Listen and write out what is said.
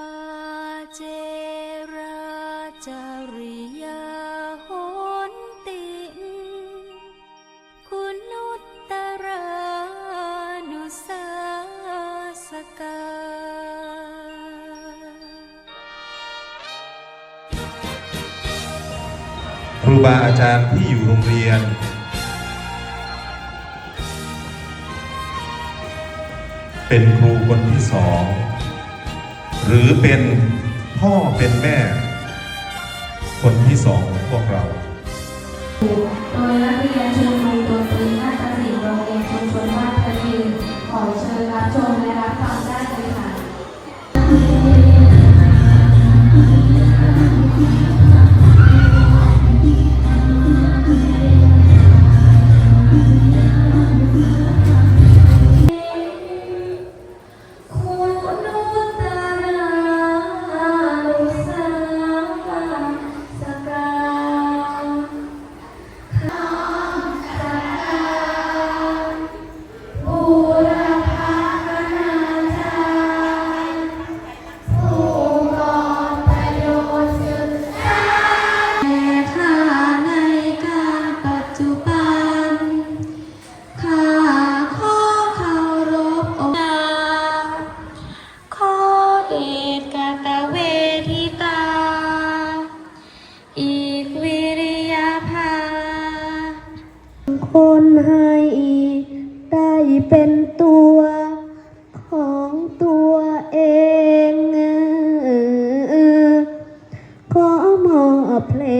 ปาเจราจาริยาโหนติคุณุตตรานุสาสกาครูบาอาจารย์ที่อยู่โรงเรียนเป็นครูคนที่สอง หรือเป็นพ่อเป็นแม่ คนที่สองของพวกเราโดยนักเรียนชุมชนตัวตรีนาฏศิลป์โรงเรียนชุมชนบ้าน คนให้ได้เป็นตัวของตัวเองขอมอบเพลง